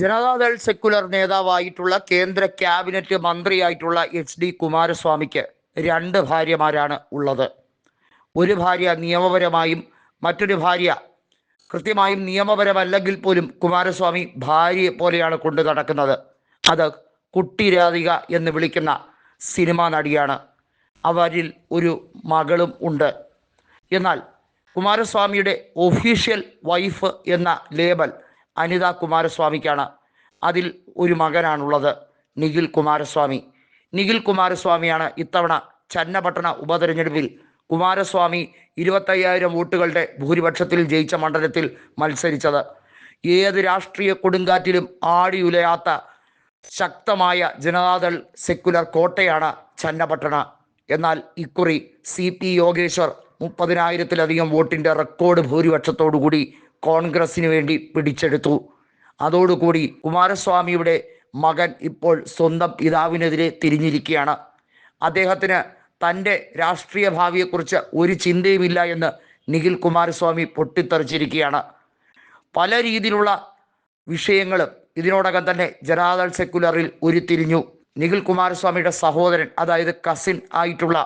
Janata Dal secular നേതാവായിട്ടുള്ള കേന്ദ്ര cabinet മന്ത്രിയായിട്ടുള്ള എച്ച് ഡി കുമാരസ്വാമിക്ക് രണ്ട് ഭാര്യമാരാണ് ഉള്ളത്. ഒരു ഭാര്യ നിയമപരമായും മറ്റൊരു ഭാര്യ കൃത്യമായും നിയമപരമല്ലെങ്കിൽ പോലും കുമാരസ്വാമി ഭാര്യയെ പോലെയാണ് കൊണ്ടു നടക്കുന്നത്. അത് കുട്ടിരാധിക എന്ന് വിളിക്കുന്ന സിനിമാ നടിയാണ്. അവരിൽ ഒരു മകളും ഉണ്ട്. എന്നാൽ കുമാരസ്വാമിയുടെ ഒഫീഷ്യൽ വൈഫ് എന്ന ലേബൽ അനിത കുമാരസ്വാമിക്കാണ്. അതിൽ ഒരു മകനാണുള്ളത് നിഖിൽ കുമാരസ്വാമി. നിഖിൽ കുമാരസ്വാമിയാണ് ഇത്തവണ ചന്നപട്ടണ ഉപതെരഞ്ഞെടുപ്പിൽ കുമാരസ്വാമി ഇരുപത്തയ്യായിരം വോട്ടുകളുടെ ഭൂരിപക്ഷത്തിൽ ജയിച്ച മണ്ഡലത്തിൽ മത്സരിച്ചത്. ഏത് രാഷ്ട്രീയ കൊടുങ്കാറ്റിലും ആടിയുലയാത്ത ശക്തമായ ജനതാദൾ സെക്കുലർ കോട്ടയാണ് ചന്നപട്ടണ. എന്നാൽ ഇക്കുറി സി പി യോഗേശ്വർ മുപ്പതിനായിരത്തിലധികം വോട്ടിന്റെ റെക്കോർഡ് ഭൂരിപക്ഷത്തോടുകൂടി കോൺഗ്രസിന് വേണ്ടി പിടിച്ചെടുത്തു. അതോടുകൂടി കുമാരസ്വാമിയുടെ മകൻ ഇപ്പോൾ സ്വന്തം പിതാവിനെതിരെ തിരിഞ്ഞിരിക്കുകയാണ്. അദ്ദേഹത്തിന് തന്റെ രാഷ്ട്രീയ ഭാവിയെക്കുറിച്ച് ഒരു ചിന്തയുമില്ല എന്ന് നിഖിൽ കുമാരസ്വാമി പൊട്ടിത്തെറിച്ചിരിക്കുകയാണ്. പല രീതിയിലുള്ള വിഷയങ്ങളും ഇതിനോടകം തന്നെ ജനതാദൾ സെക്കുലറിൽ ഉരുത്തിരിഞ്ഞു. നിഖിൽ കുമാരസ്വാമിയുടെ സഹോദരൻ അതായത് കസിൻ ആയിട്ടുള്ള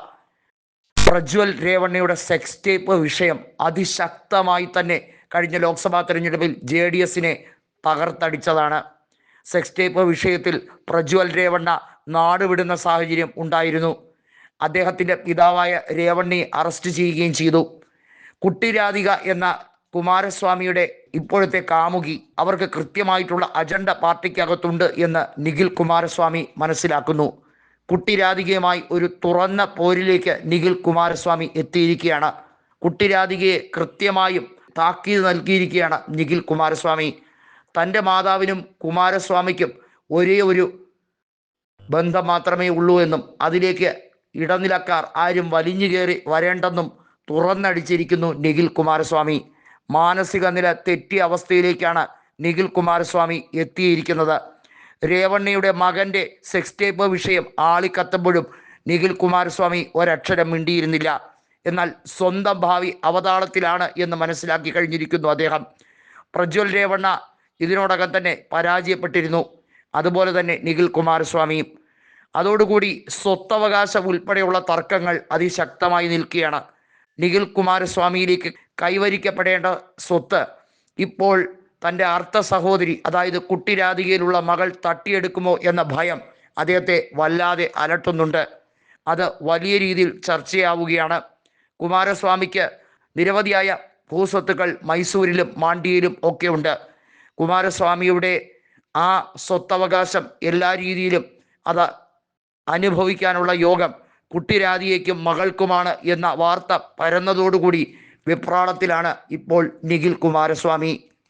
പ്രജ്വൽ രേവണ്ണയുടെ സെക്സ് ടേപ്പ് വിഷയം അതിശക്തമായി തന്നെ കഴിഞ്ഞ ലോക്സഭാ തെരഞ്ഞെടുപ്പിൽ ജെ ഡി എസിനെ പകർത്തടിച്ചതാണ് സെക്സ് ടേപ്പ് വിഷയത്തിൽ പ്രജ്വൽ രേവണ്ണ നാടുവിടുന്ന സാഹചര്യം ഉണ്ടായിരുന്നു. അദ്ദേഹത്തിന്റെ പിതാവായ രേവണ്ണി അറസ്റ്റ് ചെയ്യുകയും ചെയ്തു. കുട്ടിരാധിക എന്ന കുമാരസ്വാമിയുടെ ഇപ്പോഴത്തെ കാമുകി അവർക്ക് കൃത്യമായിട്ടുള്ള അജണ്ട പാർട്ടിക്കകത്തുണ്ട് എന്ന് നിഖിൽ കുമാരസ്വാമി മനസ്സിലാക്കുന്നു. കുട്ടിരാധികയുമായി ഒരു തുറന്ന പോരിലേക്ക് നിഖിൽ കുമാരസ്വാമി എത്തിയിരിക്കുകയാണ്. കുട്ടിരാധികയെ കൃത്യമായും താക്കീത് നൽകിയിരിക്കുകയാണ് നിഖിൽ കുമാരസ്വാമി. തന്റെ മാതാവിനും കുമാരസ്വാമിക്കും ഒരേ ഒരു ബന്ധം മാത്രമേ ഉള്ളൂ എന്നും അതിലേക്ക് ഇടനിലക്കാർ ആരും വലിഞ്ഞു കയറി വരേണ്ടെന്നും തുറന്നടിച്ചിരിക്കുന്നു നിഖിൽ കുമാരസ്വാമി. മാനസിക നില തെറ്റിയ അവസ്ഥയിലേക്കാണ് നിഖിൽ കുമാരസ്വാമി എത്തിയിരിക്കുന്നത്. രേവണ്ണയുടെ മകന്റെ സെക്സ് ടേപ്പ് വിഷയം ആളിക്കത്തുമ്പോഴും നിഖിൽ കുമാരസ്വാമി ഒരക്ഷരം മിണ്ടിയിരുന്നില്ല. എന്നാൽ സ്വന്തം ഭാവി അവതാളത്തിലാണ് എന്ന് മനസ്സിലാക്കി കഴിഞ്ഞിരിക്കുന്നു അദ്ദേഹം. പ്രജ്വൽ രേവണ്ണ ഇതിനോടകം തന്നെ പരാജയപ്പെട്ടിരുന്നു. അതുപോലെ തന്നെ നിഖിൽ കുമാരസ്വാമിയും അതോടുകൂടി സ്വത്തവകാശം ഉൾപ്പെടെയുള്ള തർക്കങ്ങൾ അതിശക്തമായി നിൽക്കുകയാണ്. നിഖിൽ കുമാരസ്വാമിയിലേക്ക് കൈവരിക്കപ്പെടേണ്ട സ്വത്ത് ഇപ്പോൾ തന്റെ അർത്ഥ സഹോദരി അതായത് കുട്ടിരാധികയിലുള്ള മകൾ തട്ടിയെടുക്കുമോ എന്ന ഭയം അദ്ദേഹത്തെ വല്ലാതെ അലട്ടുന്നുണ്ട്. അത് വലിയ രീതിയിൽ ചർച്ചയാവുകയാണ്. കുമാരസ്വാമിക്ക് നിരവധിയായ ഭൂസ്വത്തുക്കൾ മൈസൂരിലും മാണ്ടിയിലും ഒക്കെ ഉണ്ട്. കുമാരസ്വാമിയുടെ ആ സ്വത്തവകാശം എല്ലാ രീതിയിലും അത് അനുഭവിക്കാനുള്ള യോഗം കുട്ടിരാധിയേക്കും മകൾക്കുമാണ് എന്ന വാർത്ത പരന്നതോടുകൂടി വിപ്രാളത്തിലാണ് ഇപ്പോൾ നിഖിൽ കുമാരസ്വാമി.